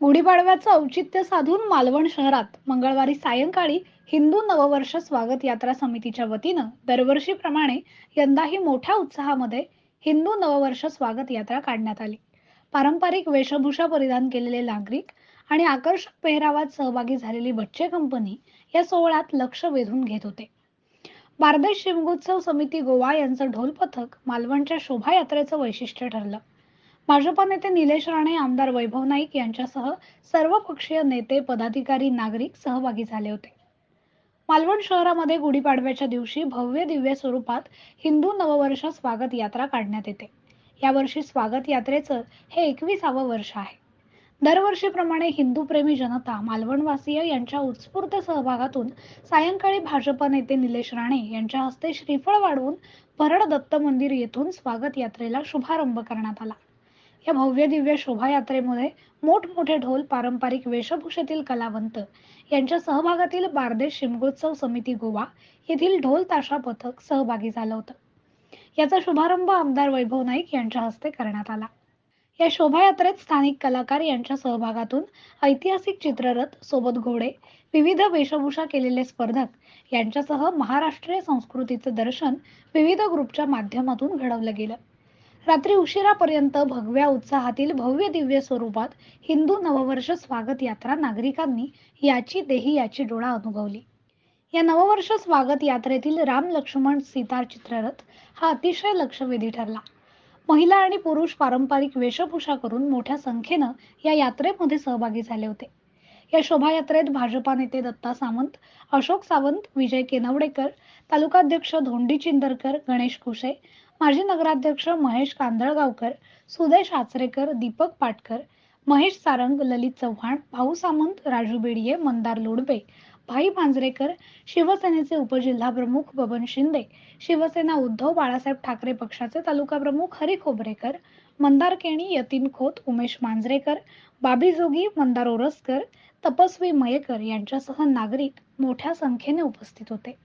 गुढीपाडव्याचं औचित्य साधून मालवण शहरात मंगळवारी सायंकाळी हिंदू नववर्ष स्वागत यात्रा समितीच्या वतीनं दरवर्षीप्रमाणे यंदाही मोठ्या उत्साहामध्ये हिंदू नववर्ष स्वागत यात्रा काढण्यात आली. पारंपरिक वेशभूषा परिधान केलेले नागरिक आणि आकर्षक पेहरावात सहभागी झालेली बच्चे कंपनी या सोहळ्यात लक्ष वेधून घेत होते. बारदेश शिमगोत्सव समिती गोवा यांचं ढोल पथक मालवणच्या शोभायात्रेचं वैशिष्ट्य ठरलं. भाजपा नेते निलेश राणे आमदार वैभव नाईक यांच्यासह सर्व पक्षीय नेते पदाधिकारी नागरिक सहभागी झाले होते. मालवण शहरामध्ये गुढीपाडव्याच्या दिवशी भव्य दिव्य स्वरूपात हिंदू नववर्ष स्वागत यात्रा काढण्यात येते. यावर्षी स्वागत यात्रेचं हे एकविसावं वर्ष आहे. दरवर्षीप्रमाणे हिंदूप्रेमी जनता मालवणवासीय यांच्या उत्स्फूर्त सहभागातून सायंकाळी भाजप नेते निलेश राणे यांच्या हस्ते श्रीफळ वाढवून भरड दत्त मंदिर येथून स्वागत यात्रेला शुभारंभ करण्यात आला. या भव्य दिव्य शोभायात्रेमुळे मोठमोठे ढोल पारंपरिक वेशभूषेतील कलावंत यांच्या सहभागातील बारदेश शिमगोत्सव समिती गोवा येथील ढोल ताशा पथक सहभागी झालं होतं. याचा शुभारंभ आमदार वैभव नाईक यांच्या हस्ते करण्यात आला. या शोभायात्रेत स्थानिक कलाकार यांच्या सहभागातून ऐतिहासिक चित्ररथ सोबत घोडे विविध वेशभूषा केलेले स्पर्धक यांच्यासह महाराष्ट्रीय संस्कृतीचं दर्शन विविध ग्रुपच्या माध्यमातून घडवलं गेलं. रात्री उशिरापर्यंत भगव्या उत्साहातील भव्य दिव्य स्वरूपात हिंदू नववर्ष स्वागत यात्रा नागरिकांनी याची देही याची डोळा अनुभवली. या नववर्ष स्वागत यात्रेतील राम लक्ष्मण सीतार चित्ररथ हा अतिशय लक्षवेधी ठरला. महिला आणि पुरुष पारंपरिक वेशभूषा करून मोठ्या संख्येनं या यात्रेमध्ये सहभागी झाले होते. या शोभायात्रेत भाजपा नेते दत्ता सामंत अशोक सावंत विजय केनवडेकर तालुकाध्यक्ष धोंडी चिंदरकर गणेश कुशे माजी नगराध्यक्ष महेश कांदळगावकर सुदेश आचरेकर दीपक पाटकर महेश सारंग ललित चव्हाण भाऊ सामंत राजू बेडिये मंदार लोडबे भाई मांजरेकर शिवसेनेचे उपजिल्हाप्रमुख बबन शिंदे शिवसेना उद्धव बाळासाहेब ठाकरे पक्षाचे तालुका प्रमुख हरी खोबरेकर मंदार केणी यतीन खोत उमेश मांजरेकर बाबी जोगी मंदार ओरसकर तपस्वी मयेकर यांच्यासह नागरिक मोठ्या संख्येने उपस्थित होते.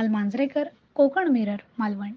Kunal Manjrekar Konkan mirror Malvan